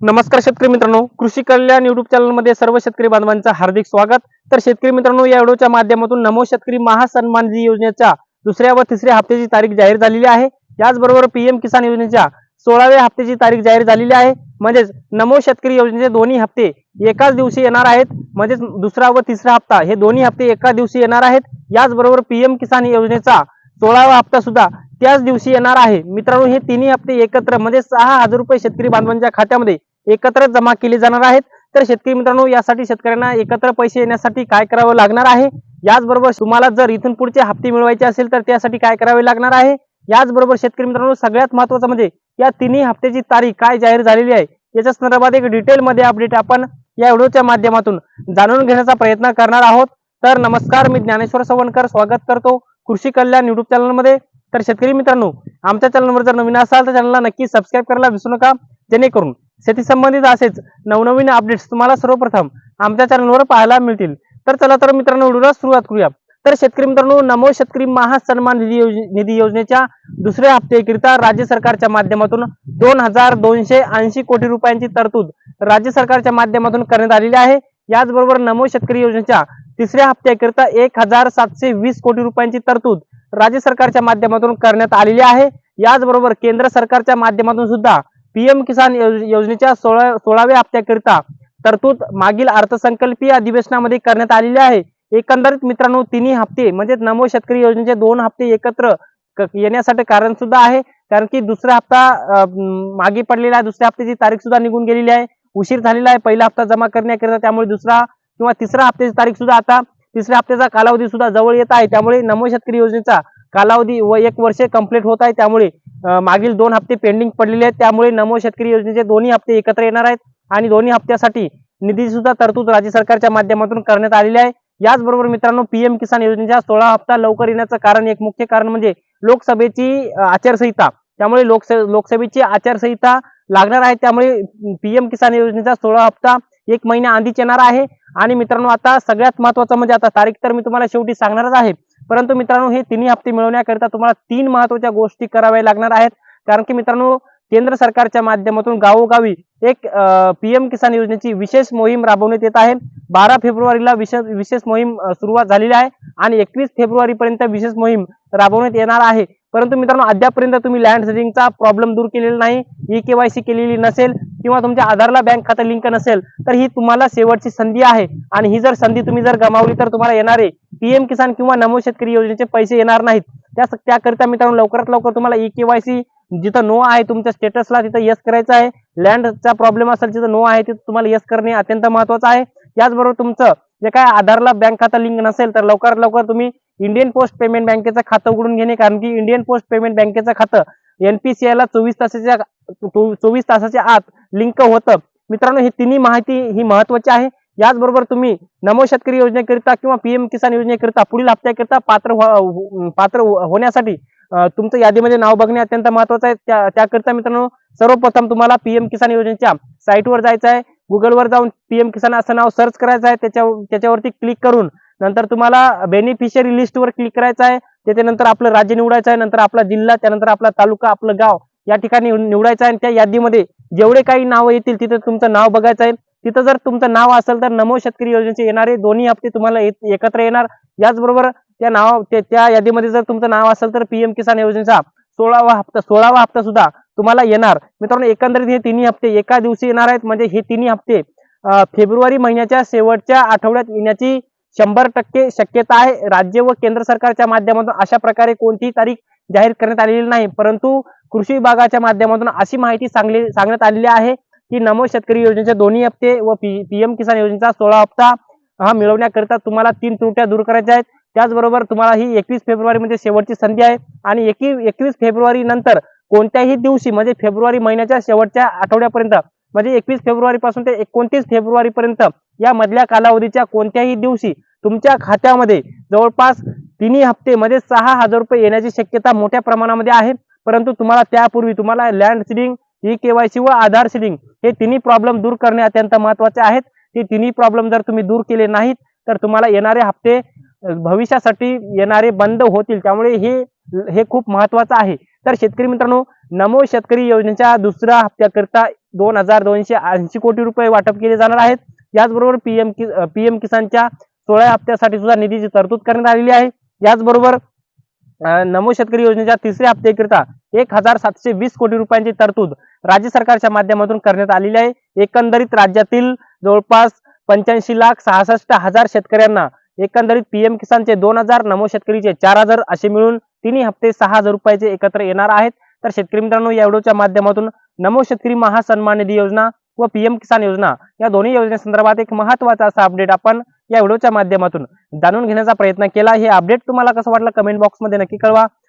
नमस्कार शेतकरी मित्रांनो. कृषी कल्याण युट्यूब चॅनलमध्ये सर्व शेतकरी बांधवांचं हार्दिक स्वागत. तर शेतकरी मित्रांनो या व्हिडिओच्या माध्यमातून नमो शेतकरी महासन्मान निधी योजनेच्या दुसऱ्या व तिसऱ्या हप्त्याची तारीख जाहीर झालेली आहे. याचबरोबर पीएम किसान योजनेच्या सोळाव्या हप्त्याची तारीख जाहीर झालेली आहे. म्हणजेच नमो शेतकरी योजनेचे दोन्ही हप्ते एकाच दिवशी येणार आहेत. म्हणजेच दुसरा व तिसरा हप्ता हे दोन्ही हप्ते एका दिवशी येणार आहेत. याचबरोबर पीएम किसान योजनेचा सोळावा हप्ता सुद्धा त्याच दिवशी येणार आहे. मित्रांनो हे तिन्ही हप्ते एकत्र म्हणजे सहा हजार रुपये शेतकरी बांधवांच्या खात्यामध्ये एकत्र जमा केले जाणार आहेत. तर शेतकरी मित्रांनो यासाठी शेतकऱ्यांना एकत्र पैसे येण्यासाठी काय करावं लागणार आहे? याचबरोबर तुम्हाला जर इथून पुढचे हप्ते मिळवायचे असेल तर त्यासाठी काय करावे लागणार आहे? याचबरोबर शेतकरी मित्रांनो सगळ्यात महत्वाचं म्हणजे या तिन्ही हप्त्याची तारीख काय जाहीर झालेली आहे याच्या संदर्भात एक डिटेलमध्ये अपडेट आपण या व्हिडिओच्या माध्यमातून जाणून घेण्याचा प्रयत्न करणार आहोत. तर नमस्कार मी ज्ञानेश्वर सवणकर स्वागत करतो कृषी कल्याण युट्यूब चॅनलमध्ये तर शेतकरी मित्रांनो आमच्या चॅनलवर जर नवीन असाल तर चॅनलला नक्की सबस्क्राईब करायला विसरू नका. जेणेकरून शेती संबंधित असेच नवनवीन अपडेट्स तुम्हाला सर्वप्रथम आमच्या चॅनलवर पाहायला मिळतील. तर चला तर मित्रांनो व्हिडिओला सुरुवात करूया. तर शेतकरी मित्रांनो नमो शेतकरी महासन्मान निधी योज- निधी योजनेच्या दुसऱ्या हप्त्याकरिता राज्य सरकारच्या माध्यमातून दोन हजार दोनशे ऐंशी कोटी रुपयांची तरतूद राज्य सरकारच्या माध्यमातून करण्यात आलेली आहे. याचबरोबर नमो शेतकरी योजनेच्या तिसऱ्या हप्त्याकरिता एक हजार सातशे वीस कोटी रुपयांची तरतूद राज्य सरकारच्या माध्यमातून करण्यात आलेली आहे. याचबरोबर केंद्र सरकारच्या माध्यमातून सुद्धा पीएम किसान योजनेच्या सोळा सोळाव्या हप्त्याकरिता तरतूद मागील अर्थसंकल्पीय अधिवेशनामध्ये करण्यात आलेली आहे. एकंदरीत मित्रांनो तिन्ही हप्ते म्हणजे नमो शेतकरी योजनेचे दोन हप्ते एकत्र येण्यासाठी कारण सुद्धा आहे. कारण की दुसरा हप्ता मागे पडलेला आहे. दुसऱ्या हप्त्याची तारीख सुद्धा निघून गेलेली आहे. उशीर झालेला आहे. पहिला हप्ता जमा करण्याकरिता त्यामुळे दुसरा किंवा तिसरा हप्त्याची तारीख सुद्धा आता तिसऱ्या हप्त्याचा कालावधी सुद्धा जवळ येत आहे. त्यामुळे नमो शेतकरी योजनेचा कालावधी व एक वर्ष कंप्लीट होत आहे. त्यामुळे मागील दोन हप्ते पेंडिंग पडलेले आहेत. त्यामुळे नमो शेतकरी योजनेचे दोन्ही हप्ते एकत्र येणार आहेत आणि दोन्ही हप्त्यासाठी निधी सुद्धा तरतूद राज्य सरकारच्या माध्यमातून करण्यात आलेली आहे. याचबरोबर मित्रांनो पीएम किसान योजनेचा सोळा हप्ता लवकर येण्याचं कारण एक मुख्य कारण म्हणजे लोकसभेची आचारसंहिता. त्यामुळे लोकस लोकसभेची आचारसंहिता लागणार आहे. त्यामुळे पीएम किसान योजनेचा सोळा हप्ता एक महिन्या आधीच येणार आहे. आणि मित्रांनो आता सगळ्यात महत्वाचं म्हणजे आता तारीख तर मी तुम्हाला शेवटी सांगणारच आहे. परंतु मित्रांनो हे तिन्ही हप्ते मिळवण्याकरिता तुम्हाला तीन महत्त्वाच्या गोष्टी कराव्या लागणार आहेत. कारण की मित्रांनो केंद्र सरकारच्या माध्यमातून गावोगावी एक पीएम किसान योजनेची विशेष मोहीम राबवण्यात येत आहे. बारा फेब्रुवारीला विशेष विशेष मोहीम सुरुवात झालेली आहे आणि एकवीस फेब्रुवारी पर्यंत विशेष मोहीम राबवण्यात येणार आहे. परंतु मित्रांनो अद्यापर्यंत तुम्ही लँड सेटिंगचा प्रॉब्लेम दूर केलेला नाही ई केवायसी केलेली नसेल किंवा तुमच्या आधारला बँक खातं लिंक नसेल तर ही तुम्हाला शेवटची संधी आहे. आणि ही जर संधी तुम्ही जर गमावली तर तुम्हाला येणारे पीएम किसान किंवा नमो शेतकरी योजनेचे पैसे येणार नाहीत. त्या त्याकरिता मित्रांनो लवकरात लवकर तुम्हाला ई केवायसी जिथं नो आहे तुमच्या स्टेटसला तिथं यस करायचं आहे. लँडचा प्रॉब्लेम असेल जिथं नो आहे तिथं तुम्हाला यस करणे अत्यंत महत्वाचं आहे. याचबरोबर तुमचं जे काय आधारला बँक खाता लिंक नसेल तर लवकरात लवकर तुम्ही इंडियन पोस्ट पेमेंट बँकेचं खातं उघडून घेणे कारण की इंडियन पोस्ट पेमेंट बँकेचं खातं एनपीसीआयला चोवीस तासाच्या चोवीस तासाच्या आत लिंक होतं. मित्रांनो ही तिन्ही माहिती ही महत्वाची आहे. याचबरोबर तुम्ही नमो शेतकरी योजनेकरिता किंवा पीएम किसान योजनेकरिता पुढील हप्त्याकरिता पात्र पात्र होण्यासाठी तुमचं यादीमध्ये नाव बघणे अत्यंत महत्वाचं आहे. त्या त्याकरिता मित्रांनो सर्वप्रथम तुम्हाला पीएम किसान योजनेच्या साईटवर जायचं आहे. गुगलवर जाऊन पीएम किसान असं नाव सर्च करायचं आहे. त्याच्या त्याच्यावरती क्लिक करून नंतर तुम्हाला बेनिफिशियरी लिस्टवर क्लिक करायचं आहे. त्याच्यानंतर आपलं राज्य निवडायचं आहे. नंतर आपला जिल्हा त्यानंतर आपला तालुका आपलं गाव या ठिकाणी निवडायचं आहे. आणि त्या यादीमध्ये जेवढे काही नावं येतील तिथे तुमचं नाव बघायचं आहे. तिथं जर तुमचं नाव असेल तर नमो शेतकरी योजनेचे येणारे दोन्ही हप्ते तुम्हाला एकत्र येणार. याचबरोबर त्या नाव त्या- त्या यादीमध्ये जर तुमचं नाव असेल तर पीएम किसान योजनेचा सोळावा हप्ता सोळावा हप्ता सुद्धा तुम्हाला येणार. मित्रांनो एकंदरीत हे तिन्ही हप्ते एका दिवशी येणार आहेत. म्हणजे हे तिन्ही हप्ते फेब्रुवारी महिन्याच्या शेवटच्या आठवड्यात येण्याची शंभर टक्के शक्यता आहे. राज्य व केंद्र सरकारच्या माध्यमातून अशा प्रकारे कोणतीही तारीख जाहीर करण्यात आलेली नाही. परंतु कृषी विभागाच्या माध्यमातून अशी माहिती सांगली सांगण्यात आलेली आहे. की नमो शेतकरी योजनेचे दोन्ही हप्ते व पीएम किसान योजनेचा सोळा हप्ता हा मिळवण्याकरिता तुम्हाला तीन त्रुट्या दूर करायच्या आहेत. त्याचबरोबर तुम्हाला ही एकवीस फेब्रुवारी मध्ये शेवटची संधी आहे. आणि एकवीस फेब्रुवारी नंतर कोणत्याही दिवशी म्हणजे फेब्रुवारी महिन्याच्या शेवटच्या आठवड्यापर्यंत म्हणजे एकवीस फेब्रुवारी पासून ते एकोणतीस फेब्रुवारी पर्यंत या मधल्या कालावधीच्या कोणत्याही दिवशी तुमच्या खात्यामध्ये जवळपास तिन्ही हप्ते म्हणजे सहा हजार रुपये येण्याची शक्यता मोठ्या प्रमाणामध्ये आहे. परंतु तुम्हाला त्यापूर्वी तुम्हाला लँड सिडिंग ई केवायसी व आधार सिलिंग हे तिन्ही प्रॉब्लेम दूर करणे अत्यंत महत्त्वाचे आहेत. ते तिन्ही प्रॉब्लेम जर तुम्ही दूर केले नाहीत तर तुम्हाला येणारे हप्ते भविष्यासाठी येणारे बंद होतील. त्यामुळे हे हे खूप महत्वाचं आहे. तर शेतकरी मित्रांनो नमो शेतकरी योजनेच्या दुसऱ्या हप्त्याकरिता दोन हजार दोनशे ऐंशी कोटी रुपये वाटप केले जाणार आहेत. याचबरोबर पीएम कि पीएम किसानच्या सोळा हप्त्यासाठी सुद्धा निधीची तरतूद करण्यात आलेली आहे. याचबरोबर नमो शेतकरी योजनेच्या तिसऱ्या हप्त्याकरिता एक हजार सातशे वीस कोटी रुपयांची तरतूद राज्य सरकारच्या माध्यमातून करण्यात आलेली आहे. एकंदरीत राज्यातील जवळपास पंच्याऐंशी लाख सहासष्ट हजार शेतकऱ्यांना एकंदरीत पीएम किसानचे दोन हजार नमो शेतकरीचे चार हजार असे मिळून तिन्ही हप्ते सहा हजार रुपयाचे एकत्र येणार आहेत. तर शेतकरी मित्रांनो या व्हिडिओच्या माध्यमातून नमो शेतकरी महासन्मान निधी योजना व पीएम किसान योजना या दोन्ही योजनेसंदर्भात एक महत्त्वाचा असा अपडेट आपण या व्हिडिओच्या माध्यमातून जाणून घेण्याचा प्रयत्न केला. हे अपडेट तुम्हाला कसं वाटलं कमेंट बॉक्समध्ये नक्की कळवा.